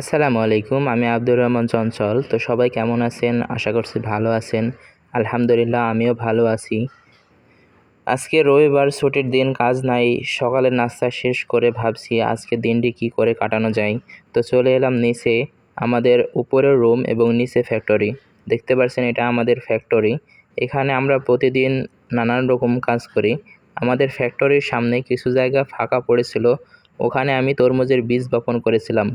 আসসালামু আলাইকুম, আমি আব্দুর রহমান চঞ্চল। তো সবাই কেমন আছেন? আশা করছি ভালো আছেন। আলহামদুলিল্লাহ, আমিও ভালো আছি। আজকে রবিবার, ছুটির দিন, কাজ নাই। সকালের নাস্তা শেষ করে ভাবছি আজকে দিনটি কি করে কাটানো যায়। তো চলে এলাম নিচে, আমাদের উপরের রুম এবং নিচে ফ্যাক্টরি। দেখতে পাচ্ছেন এটা আমাদের ফ্যাক্টরি। এখানে আমরা প্রতিদিন নানান রকম কাজ করি। আমাদের ফ্যাক্টরির সামনে কিছু জায়গা ফাঁকা পড়েছিল। ওখানে আমি তরমুজের বীজ বপন করেছিলাম।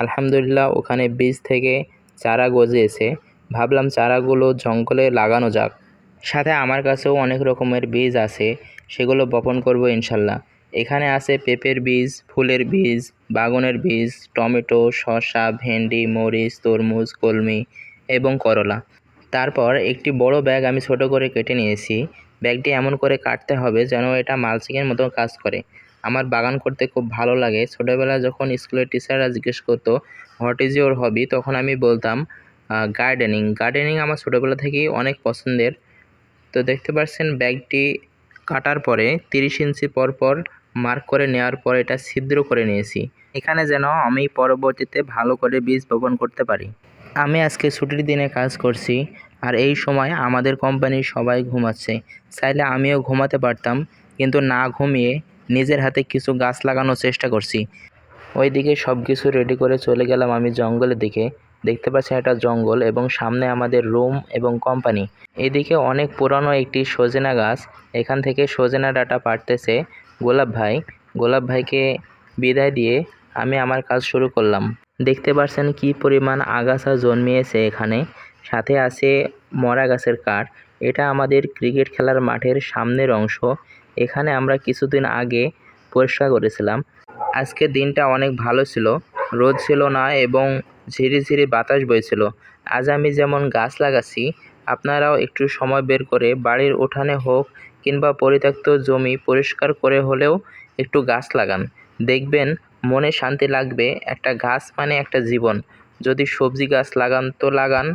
আলহামদুলিল্লাহ, ওখানে বীজ থেকে চারা গজিয়েছে। ভাবলাম চারাগুলো জঙ্গলে লাগানো যাক। সাথে আমার কাছেও অনেক রকমের বীজ আছে, সেগুলো বপন করব ইনশাল্লাহ। এখানে আছে পেঁপের বীজ, ফুলের বীজ, বাগানের বীজ, টমেটো, শসা, ভেন্ডি, মরিচ, তরমুজ, কলমি এবং করলা। তারপর একটি বড় ব্যাগ আমি ছোট করে কেটে নিয়েছি। ব্যাগটি এমন করে কাটতে হবে যেন এটা মালচিংয়ের মতো কাজ করে। আমার বাগান করতে খুব ভালো লাগে। ছোটোবেলায় যখন স্কুলের টিচাররা জিজ্ঞেস করতো হোয়াট ইজ ইউর হবি তখন আমি বলতাম গার্ডেনিং গার্ডেনিং আমার ছোটোবেলা থেকেই অনেক পছন্দের। তো দেখতে পাচ্ছেন ব্যাগটি কাটার পরে তিরিশ ইঞ্চি পর পর মার্ক করে নেওয়ার পর এটা ছিদ্র করে নিয়েছি। এখানে যেন আমি পরবর্তীতে ভালো করে বীজ বপন করতে পারি। আমি আজকে ছুটির দিনে কাজ করছি আর এই সময় আমাদের কোম্পানির সবাই ঘুমাচ্ছে। চাইলে আমিও ঘুমাতে পারতাম, কিন্তু না ঘুমিয়ে নিজের হাতে কিছু গাছ লাগানোর চেষ্টা করছি। ওইদিকে সব কিছু রেডি করে চলে গেলাম আমি জঙ্গলের দিকে। দেখতে পাচ্ছি একটা জঙ্গল এবং সামনে আমাদের রুম এবং কোম্পানি এদিকে অনেক পুরানো একটি সজেনা গাছ। এখান থেকে সজেনা ডাটা পাড়তেছে গোলাপ ভাই। গোলাপ ভাইকে বিদায় দিয়ে আমি আমার কাজ শুরু করলাম। দেখতে পাচ্ছেন কি পরিমাণ আগাছা জন্মিয়েছে এখানে। সাথে আছে মরা গাছের কাঠ। এটা আমাদের ক্রিকেট খেলার মাঠের সামনের অংশ। এখানে আমরা কিছুদিন আগে পরিষ্কার করেছিলাম। আজকে দিনটা অনেক ভালো ছিল। রোদ ছিল না এবং ঝিরিঝিরি বাতাস বইছিল। আজ আমি যেমন গাছ লাগাচ্ছি, আপনারাও একটু সময় বের করে বাড়ির উঠানে হোক কিংবা পরিত্যক্ত জমি পরিষ্কার করে হলেও একটু গাছ লাগান। দেখবেন মনে শান্তি লাগবে, একটা গাছ মানে একটা জীবন। যদি সবজি গাছ লাগান তো লাগান,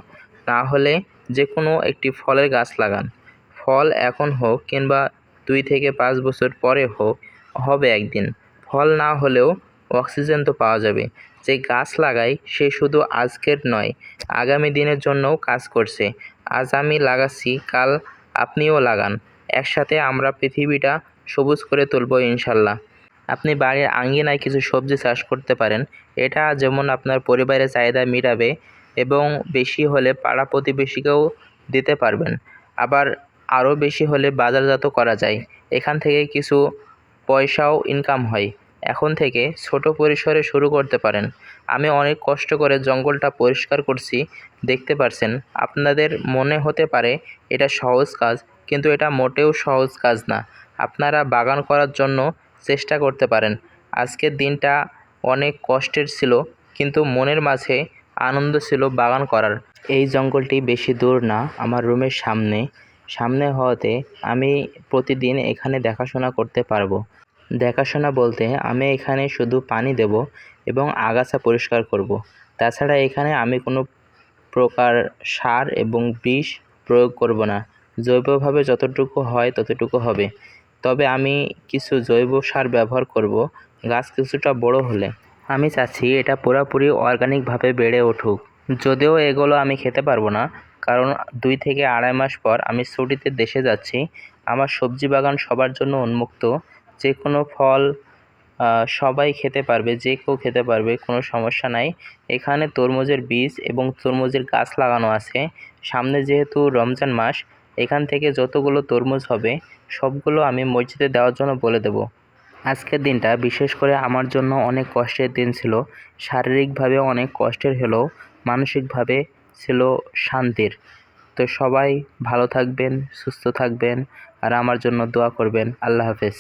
না হলে যে কোনো একটি ফলের গাছ লাগান। ফল এখন হোক কিংবা দুই থেকে পাঁচ বছর পরে হোক হবে একদিন। ফল না হলেও অক্সিজেন তো পাওয়া যাবে। যে গাছ লাগায় সে শুধু আজকের নয়, আগামী দিনের জন্যও কাজ করছে। আজ আমি লাগাচ্ছি, কাল আপনিও লাগান। একসাথে আমরা পৃথিবীটা সবুজ করে তুলব ইনশাল্লাহ। আপনি বাড়ির আঙ্গিনায় কিছু সবজি চাষ করতে পারেন। এটা যেমন আপনার পরিবারের চাহিদা মেটাবে এবং বেশি হলে পাড়া প্রতিবেশীকেও দিতে পারবেন। আবার আরও বেশি হলে বাজারজাত করা যায়। এখান থেকে কিছু পয়সাও ইনকাম হয়। এখন থেকে ছোট পরিসরে শুরু করতে পারেন। আমি অনেক কষ্ট করে জঙ্গলটা পরিষ্কার করছি, দেখতে পারছেন। আপনাদের মনে হতে পারে এটা সহজ কাজ, কিন্তু এটা মোটেও সহজ কাজ না। আপনারা বাগান করার জন্য চেষ্টা করতে পারেন। আজকের দিনটা অনেক কষ্টের ছিল, কিন্তু মনের মাঝে আনন্দ ছিল বাগান করার। এই জঙ্গলটি বেশি দূর না, আমার রুমের সামনে। সামনে হওয়াতে আমি প্রতিদিন এখানে দেখাশোনা করতে পারব। দেখাশোনা বলতে আমি এখানে শুধু পানি দেব এবং আগাছা পরিষ্কার করব। তাছাড়া এখানে আমি কোনো প্রকার সার এবং বিষ প্রয়োগ করব না। জৈবভাবে যতটুকু হয় ততটুকু হবে। তবে আমি কিছু জৈব সার ব্যবহার করব, গাছ কিছুটা বড় হলে। আমি চাচ্ছি এটা পুরোপুরি অর্গানিকভাবে বেড়ে উঠুক। যদিও এগুলো আমি খেতে পারব না, কারণ দুই থেকে আড়াই মাস পর আমি ছুটিতে দেশে যাচ্ছি। আমার সবজি বাগান সবার জন্য উন্মুক্ত। যে কোনো ফল সবাই খেতে পারবে, যে কেউ খেতে পারবে, কোনো সমস্যা নাই। এখানে তরমুজের বীজ এবং তরমুজের গাছ লাগানো আছে। সামনে যেহেতু রমজান মাস, এখান থেকে যতগুলো তরমুজ হবে, সবগুলো আমি মসজিদে দেওয়ার জন্য বলে দেব। আজকের দিনটা বিশেষ করে আমার জন্য অনেক কষ্টের দিন ছিল। শারীরিকভাবে অনেক কষ্টের হলেও মানসিকভাবে ছিল শান্তির। তো সবাই ভালো থাকবেন, সুস্থ থাকবেন আর আমার জন্য দোয়া করবেন। আল্লাহ হাফেজ।